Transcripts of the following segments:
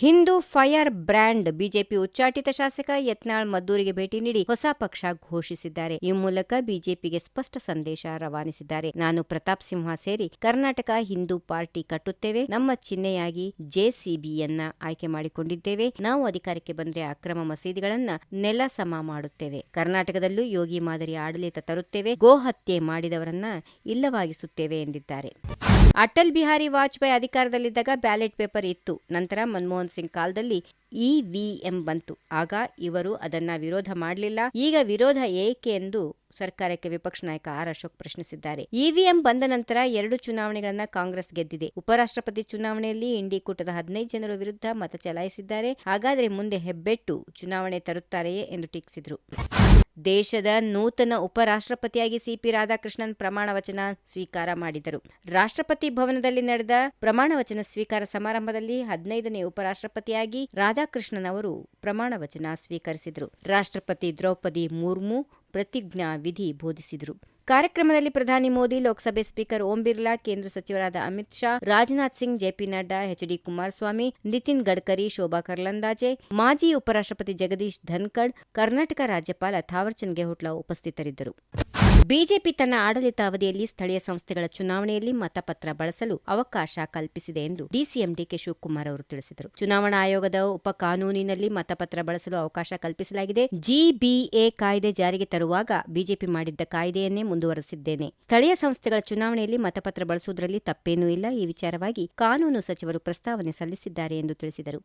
Hindu fire brand BJP ಉಚ್ಚಾಟಿತ ಶಾಸಕ ಯತ್ನಾಳ್ ಮದ್ದೂರಿಗೆ ಭೇಟಿ ನೀಡಿ ಹೊಸ ಪಕ್ಷ ಘೋಷಿಸಿದ್ದಾರೆ. ಈ ಮೂಲಕ ಬಿಜೆಪಿಗೆ ಸ್ಪಷ್ಟ ಸಂದೇಶ ರವಾನಿಸಿದ್ದಾರೆ. ನಾನು ಪ್ರತಾಪ್ ಸಿಂಹ ಸೇರಿ ಕರ್ನಾಟಕ ಹಿಂದೂ ಪಾರ್ಟಿ ಕಟ್ಟುತ್ತೇವೆ. ನಮ್ಮ ಚಿಹ್ನೆಯಾಗಿ ಜೆಸಿಬಿಯನ್ನ ಆಯ್ಕೆ ಮಾಡಿಕೊಂಡಿದ್ದೇವೆ. ನಾವು ಅಧಿಕಾರಕ್ಕೆ ಬಂದರೆ ಅಕ್ರಮ ಮಸೀದಿಗಳನ್ನ ನೆಲ ಸಮ ಮಾಡುತ್ತೇವೆ. ಕರ್ನಾಟಕದಲ್ಲೂ ಯೋಗಿ ಮಾದರಿ ಆಡಳಿತ ತರುತ್ತೇವೆ. ಗೋಹತ್ಯೆ ಮಾಡಿದವರನ್ನ ಇಲ್ಲವಾಗಿಸುತ್ತೇವೆ ಎಂದಿದ್ದಾರೆ. ಅಟಲ್ ಬಿಹಾರಿ ವಾಜಪೇಯಿ ಅಧಿಕಾರದಲ್ಲಿದ್ದಾಗ ಬ್ಯಾಲೆಟ್ ಪೇಪರ್ ಇತ್ತು. ನಂತರ ಮನಮೋಹನ್ ಸಿಂಗ್ ಕಾಲದಲ್ಲಿ ಇವಿಎಂ ಬಂತು. ಆಗ ಇವರು ಅದನ್ನ ವಿರೋಧ ಮಾಡಲಿಲ್ಲ. ಈಗ ವಿರೋಧ ಏಕೆ ಎಂದು ಸರ್ಕಾರಕ್ಕೆ ವಿಪಕ್ಷ ನಾಯಕ ಆರ್ ಅಶೋಕ್ ಪ್ರಶ್ನಿಸಿದ್ದಾರೆ. ಇವಿಎಂ ಬಂದ ನಂತರ ಎರಡು ಚುನಾವಣೆಗಳನ್ನ ಕಾಂಗ್ರೆಸ್ ಗೆದ್ದಿದೆ. ಉಪರಾಷ್ಟ್ರಪತಿ ಚುನಾವಣೆಯಲ್ಲಿ ಇಂಡಿ ಕೂಟದ ಹದಿನೈದು ಜನರ ವಿರುದ್ಧ ಮತ ಚಲಾಯಿಸಿದ್ದಾರೆ. ಹಾಗಾದ್ರೆ ಮುಂದೆ ಹೆಬ್ಬೆಟ್ಟು ಚುನಾವಣೆ ತರುತ್ತಾರೆಯೇ ಎಂದು ಟೀಕಿಸಿದರು. ದೇಶದ ನೂತನ ಉಪರಾಷ್ಟ್ರಪತಿಯಾಗಿ ಸಿಪಿ ರಾಧಾಕೃಷ್ಣನ್ ಪ್ರಮಾಣ ವಚನ ಸ್ವೀಕಾರ ಮಾಡಿದರು. ರಾಷ್ಟ್ರಪತಿ ಭವನದಲ್ಲಿ ನಡೆದ ಪ್ರಮಾಣ ವಚನ ಸ್ವೀಕಾರ ಸಮಾರಂಭದಲ್ಲಿ ಹದಿನೈದನೇ ಉಪರಾಷ್ಟ್ರಪತಿಯಾಗಿ ರಾಧಾಕೃಷ್ಣನ್ ಅವರು ಪ್ರಮಾಣ ವಚನ ಸ್ವೀಕರಿಸಿದರು. ರಾಷ್ಟ್ರಪತಿ ದ್ರೌಪದಿ ಮುರ್ಮು ಪ್ರತಿಜ್ಞಾ ವಿಧಿ ಬೋಧಿಸಿದರು. ಕಾರ್ಯಕ್ರಮದಲ್ಲಿ ಪ್ರಧಾನಿ ಮೋದಿ, ಲೋಕಸಭೆ ಸ್ಪೀಕರ್ ಓಂ ಬಿರ್ಲಾ, ಕೇಂದ್ರ ಸಚಿವರಾದ ಅಮಿತ್ ಶಾ, ರಾಜನಾಥ್ ಸಿಂಗ್, ಜೆಪಿ ನಡ್ಡಾ, ಎಚ್ಡಿ ಕುಮಾರಸ್ವಾಮಿ, ನಿತಿನ್ ಗಡ್ಕರಿ, ಶೋಭಾ ಕರ್ಲಂದಾಜೆ, ಮಾಜಿ ಉಪರಾಷ್ಟ್ರಪತಿ ಜಗದೀಶ್ ಧನ್ಕಡ್, ಕರ್ನಾಟಕ ರಾಜ್ಯಪಾಲ ಥಾವರ್ಚಂದ್ ಗೆಹ್ಲೋಟ್ ಉಪಸ್ಥಿತರಿದ್ದರು. ಬಿಜೆಪಿ ತನ್ನ ಆಡಳಿತಾವಧಿಯಲ್ಲಿ ಸ್ಥಳೀಯ ಸಂಸ್ಥೆಗಳ ಚುನಾವಣೆಯಲ್ಲಿ ಮತಪತ್ರ ಬಳಸಲು ಅವಕಾಶ ಕಲ್ಪಿಸಿದೆ ಎಂದು ಡಿಸಿಎಂ ಡಿಕೆ ಶಿವಕುಮಾರ್ ಅವರು ತಿಳಿಸಿದರು. ಚುನಾವಣಾ ಆಯೋಗದ ಉಪ ಕಾನೂನಿನಲ್ಲಿ ಮತಪತ್ರ ಬಳಸಲು ಅವಕಾಶ ಕಲ್ಪಿಸಲಾಗಿದೆ. ಜಿಬಿಎ ಕಾಯ್ದೆ ಜಾರಿಗೆ ತರುವಾಗ ಬಿಜೆಪಿ ಮಾಡಿದ್ದ ಕಾಯ್ದೆಯನ್ನೇ ಮುಂದುವರೆಸಿದ್ದೇನೆ. ಸ್ಥಳೀಯ ಸಂಸ್ಥೆಗಳ ಚುನಾವಣೆಯಲ್ಲಿ ಮತಪತ್ರ ಬಳಸುವುದರಲ್ಲಿ ತಪ್ಪೇನೂ ಇಲ್ಲ. ಈ ವಿಚಾರವಾಗಿ ಕಾನೂನು ಸಚಿವರು ಪ್ರಸ್ತಾವನೆ ಸಲ್ಲಿಸಿದ್ದಾರೆ ಎಂದು ತಿಳಿಸಿದರು.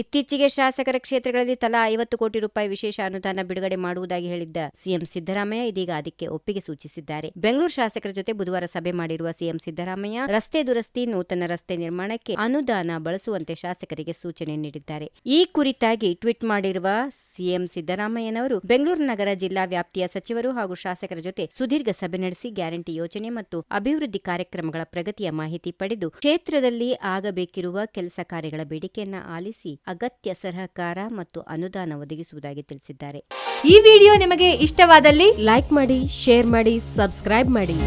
ಇತ್ತೀಚೆಗೆ ಶಾಸಕರ ಕ್ಷೇತ್ರಗಳಲ್ಲಿ ತಲಾ ಐವತ್ತು ಕೋಟಿ ರೂಪಾಯಿ ವಿಶೇಷ ಅನುದಾನ ಬಿಡುಗಡೆ ಮಾಡುವುದಾಗಿ ಹೇಳಿದ್ದ ಸಿಎಂ ಸಿದ್ದರಾಮಯ್ಯ ಇದೀಗ ಅದಕ್ಕೆ ಒಪ್ಪಿಗೆ ಸೂಚಿಸಿದ್ದಾರೆ. ಬೆಂಗಳೂರು ಶಾಸಕರ ಜೊತೆ ಬುಧವಾರ ಸಭೆ ಮಾಡಿರುವ ಸಿಎಂ ಸಿದ್ದರಾಮಯ್ಯ, ರಸ್ತೆ ದುರಸ್ತಿ, ನೂತನ ರಸ್ತೆ ನಿರ್ಮಾಣಕ್ಕೆ ಅನುದಾನ ಬಳಸುವಂತೆ ಶಾಸಕರಿಗೆ ಸೂಚನೆ ನೀಡಿದ್ದಾರೆ. ಈ ಕುರಿತಾಗಿ ಟ್ವೀಟ್ ಮಾಡಿರುವ ಸಿಎಂ ಸಿದ್ದರಾಮಯ್ಯನವರು ಬೆಂಗಳೂರು ನಗರ ಜಿಲ್ಲಾ ವ್ಯಾಪ್ತಿಯ ಸಚಿವರು ಹಾಗೂ ಶಾಸಕರ ಜೊತೆ ಸುದೀರ್ಘ ಸಭೆ ನಡೆಸಿ ಗ್ಯಾರಂಟಿ ಯೋಜನೆ ಮತ್ತು ಅಭಿವೃದ್ಧಿ ಕಾರ್ಯಕ್ರಮಗಳ ಪ್ರಗತಿಯ ಮಾಹಿತಿ ಪಡೆದು ಕ್ಷೇತ್ರದಲ್ಲಿ ಆಗಬೇಕಿರುವ ಕೆಲಸ ಕಾರ್ಯಗಳ ಬೇಡಿಕೆಯನ್ನ ಆಲಿಸಿ ಅಗತ್ಯ ಸಹಕಾರ ಮತ್ತು ಅನುದಾನ ಒದಗಿಸುವುದಾಗಿ ತಿಳಿಸಿದ್ದಾರೆ. ಈ ವಿಡಿಯೋ ನಿಮಗೆ ಇಷ್ಟವಾದಲ್ಲಿ ಲೈಕ್ ಮಾಡಿ, ಶೇರ್ ಮಾಡಿ, ಸಬ್ಸ್ಕ್ರೈಬ್ ಮಾಡಿ.